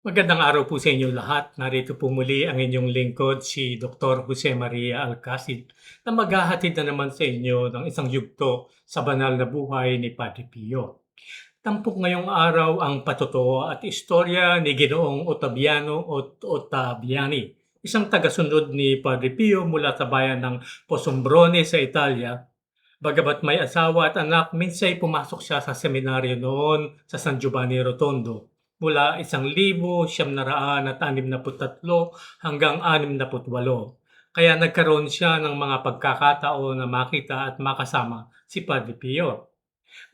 Magandang araw po sa inyo lahat. Narito po muli ang inyong lingkod, si Dr. Jose Maria Alcacid, na maghahatid na naman sa inyo ng isang yugto sa banal na buhay ni Padre Pio. Tampok ngayong araw ang patotoo at istorya ni Ginoong Otaviano Ot Ottaviani, isang tagasunod ni Padre Pio mula sa bayan ng Posombrone sa Italia. Bagamat may asawa at anak, minsay pumasok siya sa seminaryo noon sa San Giovanni Rotondo mula isang libo siyam na raan at anim na tatlo hanggang anim na putwalo. Kaya nagkaroon siya ng mga pagkakataon na makita at makasama si Padre Pio.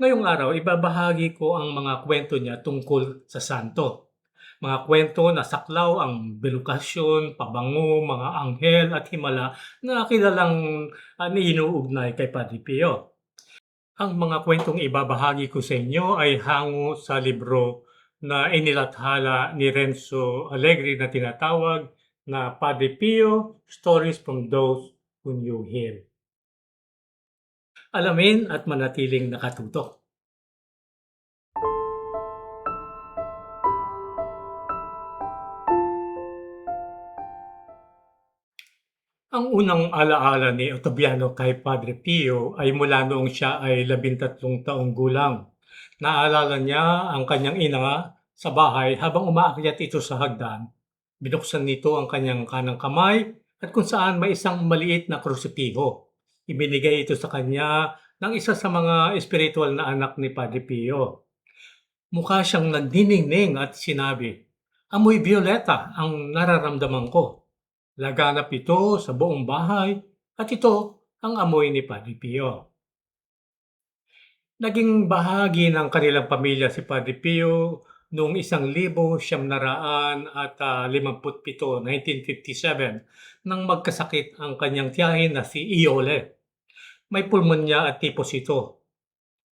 Ngayong araw, ibabahagi ko ang mga kwento niya tungkol sa santo. Mga kwento na saklaw ang belukasyon, pabango, mga anghel at himala na kilalang uh, inuugnay kay Padre Pio. Ang mga kwentong ibabahagi ko sa inyo ay hango sa libro na inilathala ni Renzo Allegri na tinatawag na Padre Pio, Stories from Those Who Knew Him. Alamin at manatiling nakatutok. Ang unang alaala ni Ottaviano kay Padre Pio ay mula noong siya ay labintatlong taong gulang. Naalala niya ang kanyang ina sa bahay habang umaakyat ito sa hagdan. Binuksan nito ang kanyang kanang kamay at kung saan may isang maliit na krusipiho. Ibinigay ito sa kanya ng isa sa mga espiritual na anak ni Padre Pio. Mukha siyang nagniningning at sinabi, Amoy violeta ang nararamdaman ko. Laganap ito sa buong bahay at ito ang amoy ni Padre Pio. Naging bahagi ng kanilang pamilya si Padre Pio noong isang libo siyam naraan at uh, 57, 1957, nang magkasakit ang kanyang tiyahin na si Iole. May pulmonya at tipos ito.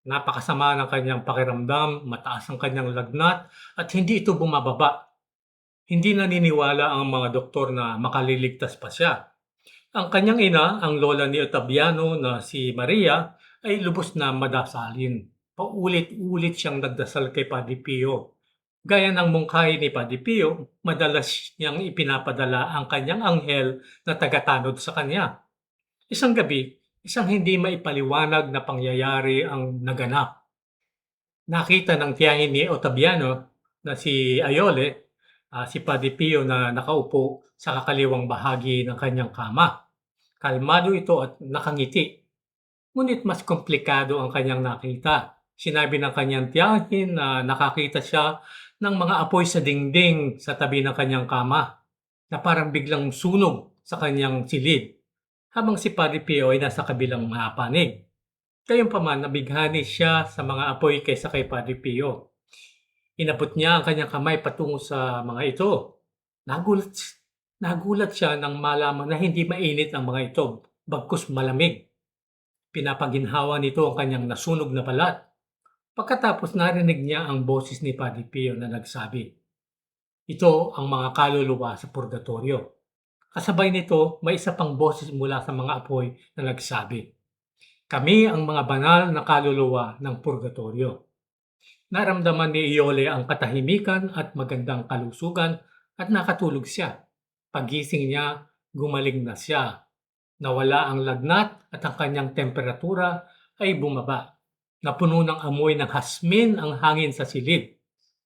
Napakasama ng kanyang pakiramdam, mataas ang kanyang lagnat at hindi ito bumababa. Hindi naniniwala ang mga doktor na makaliligtas pa siya. Ang kanyang ina, ang lola ni Otaviano na si Maria, ay lubos na madasalin. Paulit-ulit siyang nagdasal kay Padre Pio. Gaya ng mungkahi ni Padre Pio, madalas niyang ipinapadala ang kanyang anghel na tagatanod sa kanya. Isang gabi, isang hindi maipaliwanag na pangyayari ang naganap. Nakita ng tiyahin ni Otaviano na si Ayole, uh, si Padre Pio na nakaupo sa kakaliwang bahagi ng kanyang kama. Kalmado ito at nakangiti. Ngunit mas komplikado ang kanyang nakita. Sinabi ng kanyang tiyahin na nakakita siya ng mga apoy sa dingding sa tabi ng kanyang kama na parang biglang sunog sa kanyang silid habang si Padre Pio ay nasa kabilang mga panig. Gayunpaman, nabighani siya sa mga apoy kaysa kay Padre Pio. Inabot niya ang kanyang kamay patungo sa mga ito. Nagulat, nagulat siya nang malaman na hindi mainit ang mga ito, bagkus malamig. Pinapaginhawa nito ang kanyang nasunog na balat. Pagkatapos narinig niya ang boses ni Padre Pio na nagsabi, Ito ang mga kaluluwa sa purgatorio. Kasabay nito, may isa pang boses mula sa mga apoy na nagsabi, Kami ang mga banal na kaluluwa ng purgatorio. Naramdaman ni Iole ang katahimikan at magandang kalusugan at nakatulog siya. Pagising niya, gumaling na siya. Nawala ang lagnat at ang kanyang temperatura ay bumaba. Napuno ng amoy ng hasmin ang hangin sa silid.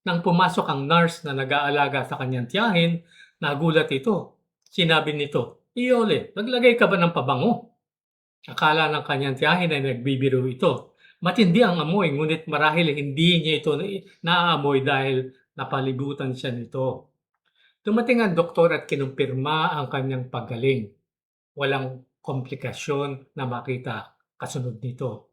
Nang pumasok ang nurse na nag-aalaga sa kanyang tiyahin, nagulat ito. Sinabi nito, Iole, naglagay ka ba ng pabango? Akala ng kanyang tiyahin ay nagbibiro ito. Matindi ang amoy, ngunit marahil hindi niya ito naaamoy dahil napalibutan siya nito. Dumating ang doktor at kinumpirma ang kanyang paggaling. Walang komplikasyon na makita kasunod nito.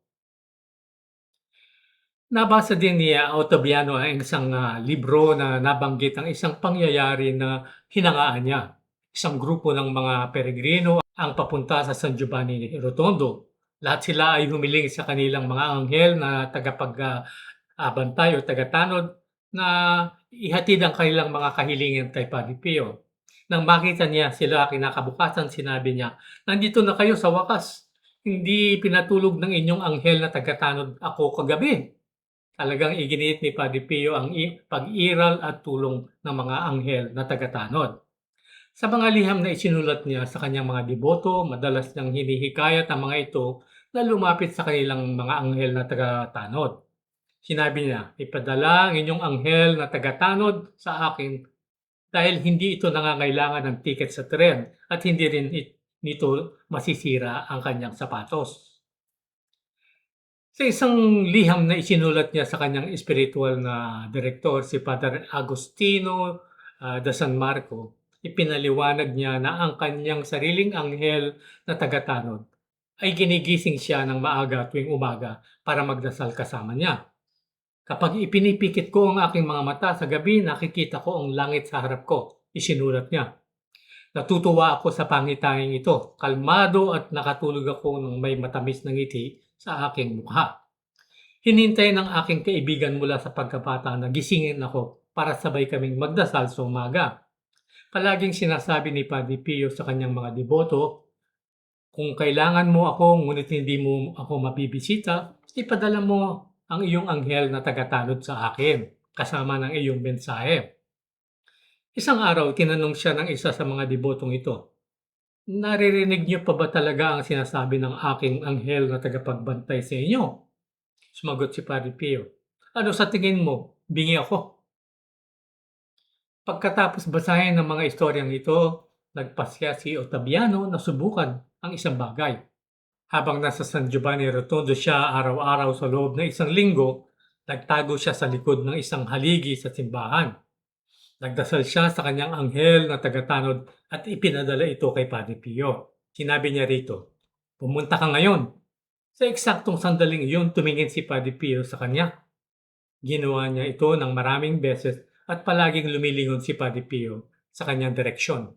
Nabasa din ni Ottaviano ang isang uh, libro na nabanggit ang isang pangyayari na hinangaan niya. Isang grupo ng mga peregrino ang papunta sa San Giovanni Rotondo lahat sila ay humiling sa kanilang mga anghel na tagapag-bantay o tagatanod na ihatid ang kanilang mga kahilingan kay Padre Pio. Nang makita niya sila kinakabukasan, sinabi niya, Nandito na kayo sa wakas. Hindi pinatulog ng inyong anghel na tagatanod ako kagabi. Talagang iginiit ni Padre Pio ang pag-iral at tulong ng mga anghel na tagatanod. Sa mga liham na isinulat niya sa kanyang mga deboto, madalas niyang hinihikayat ang mga ito na lumapit sa kanilang mga anghel na tagatanod. Sinabi niya, ipadala ang inyong anghel na tagatanod sa akin dahil hindi ito nangangailangan ng tiket sa tren at hindi rin it- nito masisira ang kanyang sapatos. Sa isang liham na isinulat niya sa kanyang espiritual na direktor, si Father Agostino ah, da San Marco, ipinaliwanag niya na ang kanyang sariling anghel na tagatanod ay ginigising siya ng maaga tuwing umaga para magdasal kasama niya. Kapag ipinipikit ko ang aking mga mata sa gabi, nakikita ko ang langit sa harap ko, isinulat niya. Natutuwa ako sa pangitanging ito. Kalmado at nakatulog ako ng may matamis na ngiti sa aking mukha. Hinintay ng aking kaibigan mula sa pagkabata na gisingin ako para sabay kaming magdasal sa umaga. Palaging sinasabi ni Padre Pio sa kanyang mga deboto, kung kailangan mo ako ngunit hindi mo ako mabibisita, ipadala mo ang iyong anghel na tagatanod sa akin kasama ng iyong mensahe. Isang araw, tinanong siya ng isa sa mga debotong ito, Naririnig niyo pa ba talaga ang sinasabi ng aking anghel na tagapagbantay sa inyo? Sumagot si Padre Pio. Ano sa tingin mo? Bingi ako. Pagkatapos basahin ng mga istoryang ito, nagpasya si Otaviano na subukan ang isang bagay. Habang nasa San Giovanni Rotondo siya araw-araw sa loob ng isang linggo, nagtago siya sa likod ng isang haligi sa simbahan. Nagdasal siya sa kanyang anghel na tagatanod at ipinadala ito kay Padre Pio. Sinabi niya rito, pumunta ka ngayon. Sa eksaktong sandaling iyon, tumingin si Padre Pio sa kanya. Ginawa niya ito ng maraming beses at palaging lumilingon si Padre Pio sa kanyang direksyon.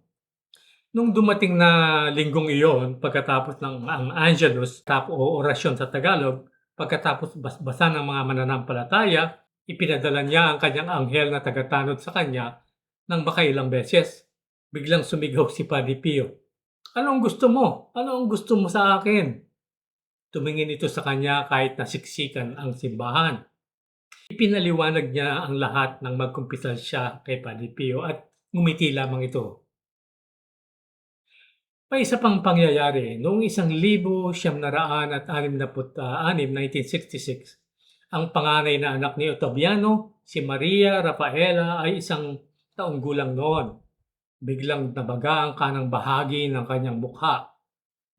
Nung dumating na linggong iyon, pagkatapos ng ang Angelus tap o orasyon sa Tagalog, pagkatapos basbasa ng mga mananampalataya, ipinadala niya ang kanyang anghel na tagatanod sa kanya ng makailang beses. Biglang sumigaw si Padre Pio. Anong gusto mo? Ano ang gusto mo sa akin? Tumingin ito sa kanya kahit nasiksikan ang simbahan. Ipinaliwanag niya ang lahat ng magkumpisal siya kay Padre Pio at ngumiti lamang ito. May isa pang pangyayari. Noong isang libo siyam at anim na put, ah, anim, 1966, ang panganay na anak ni Otaviano, si Maria Rafaela ay isang taong gulang noon. Biglang nabaga ang kanang bahagi ng kanyang mukha.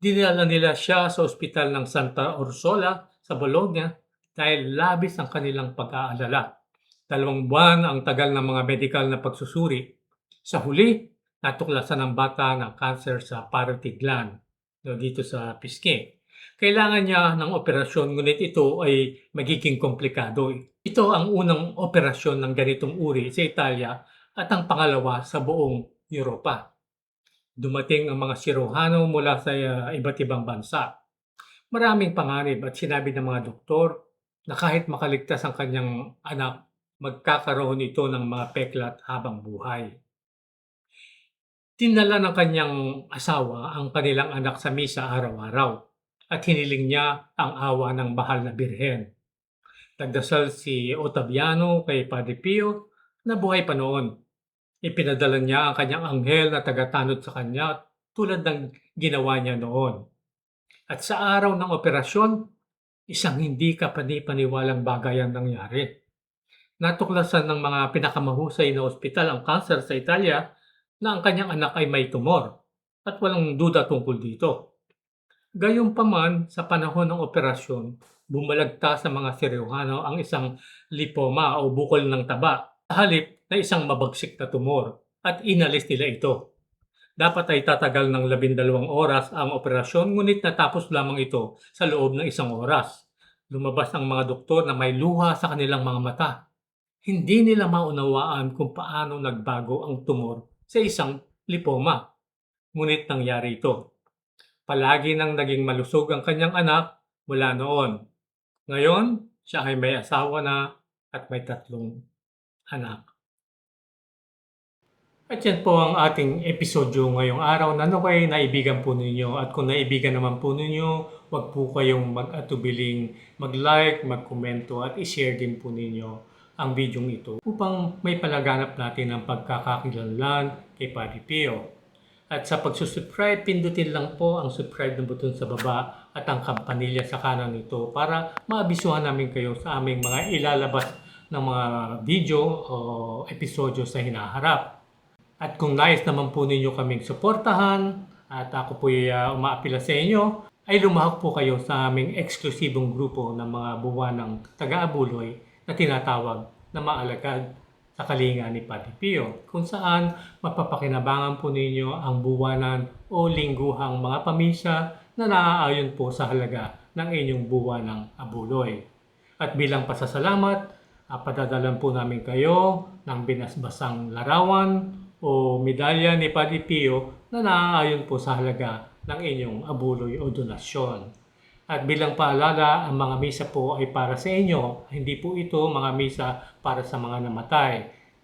Dinala nila siya sa ospital ng Santa Orsola sa Bologna dahil labis ang kanilang pag-aalala. Dalawang buwan ang tagal ng mga medical na pagsusuri. Sa huli, natuklasan ng bata ng cancer sa parotid gland no, dito sa pisngi. Kailangan niya ng operasyon ngunit ito ay magiging komplikado. Ito ang unang operasyon ng ganitong uri sa Italia at ang pangalawa sa buong Europa. Dumating ang mga siruhano mula sa uh, iba't ibang bansa. Maraming panganib at sinabi ng mga doktor na kahit makaligtas ang kanyang anak, magkakaroon ito ng mga peklat habang buhay. Tinala ng kanyang asawa ang kanilang anak sa misa araw-araw at hiniling niya ang awa ng bahal na birhen. Nagdasal si Otaviano kay Padre Pio na buhay pa noon. Ipinadala niya ang kanyang anghel na tagatanod sa kanya tulad ng ginawa niya noon. At sa araw ng operasyon, isang hindi kapani-paniwalang bagay ang nangyari. Natuklasan ng mga pinakamahusay na ospital ang kanser sa Italia na ang kanyang anak ay may tumor at walang duda tungkol dito. Gayunpaman, sa panahon ng operasyon, bumalagta sa mga siryohano ang isang lipoma o bukol ng taba sa halip na isang mabagsik na tumor at inalis nila ito. Dapat ay tatagal ng labindalawang oras ang operasyon ngunit natapos lamang ito sa loob ng isang oras. Lumabas ang mga doktor na may luha sa kanilang mga mata. Hindi nila maunawaan kung paano nagbago ang tumor sa isang lipoma. Ngunit nangyari ito. Palagi nang naging malusog ang kanyang anak mula noon. Ngayon, siya ay may asawa na at may tatlong anak. At yan po ang ating episodyo ngayong araw na naway naibigan po ninyo. At kung naibigan naman po ninyo, wag po kayong mag-atubiling mag-like, mag-komento at i-share din po ninyo ang video ito upang may palaganap natin ang pagkakakilanlan kay Padre Pio. At sa pagsusubscribe, pindutin lang po ang subscribe na button sa baba at ang kampanilya sa kanan nito para maabisuhan namin kayo sa aming mga ilalabas ng mga video o episodyo sa hinaharap. At kung nais naman po ninyo kaming suportahan at ako po uh, umaapila sa inyo, ay lumahok po kayo sa aming eksklusibong grupo ng mga buwanang taga-abuloy na tinatawag na maalagad sa kalinga ni Padre Pio, kung saan mapapakinabangan po ninyo ang buwanan o lingguhang mga pamisa na naaayon po sa halaga ng inyong buwanang abuloy. At bilang pasasalamat, padadalan po namin kayo ng binasbasang larawan o medalya ni Padre Pio na naaayon po sa halaga ng inyong abuloy o donasyon. At bilang paalala, ang mga misa po ay para sa inyo. Hindi po ito mga misa para sa mga namatay.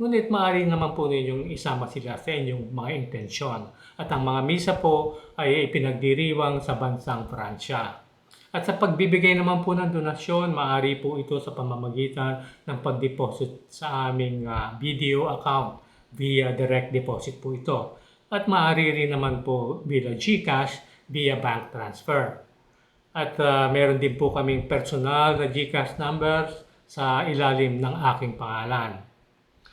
Ngunit maaari naman po ninyong isama sila sa inyong mga intensyon. At ang mga misa po ay ipinagdiriwang sa bansang Pransya. At sa pagbibigay naman po ng donasyon, maaari po ito sa pamamagitan ng pag-deposit sa aming uh, video account via direct deposit po ito. At maaari rin naman po via GCash via bank transfer. At uh, meron din po kaming personal na GCash numbers sa ilalim ng aking pangalan.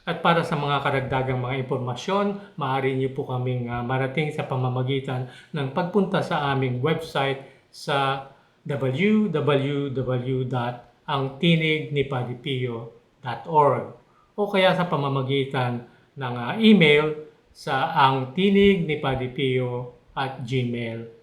At para sa mga karagdagang mga impormasyon, maaari niyo po kaming uh, marating sa pamamagitan ng pagpunta sa aming website sa www.angtinignipalipio.org o kaya sa pamamagitan ng uh, email sa ang tinig ni Padipio at gmail.com.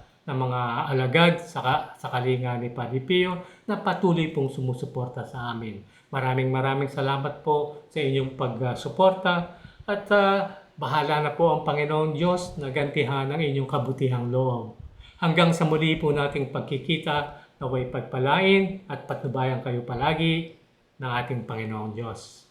ng mga alagad sa, sa kalinga ni Padre Pio na patuloy pong sumusuporta sa amin. Maraming maraming salamat po sa inyong pagsuporta at uh, bahala na po ang Panginoon Diyos na gantihan ang inyong kabutihang loob. Hanggang sa muli po nating pagkikita, naway pagpalain at patnubayan kayo palagi ng ating Panginoong Diyos.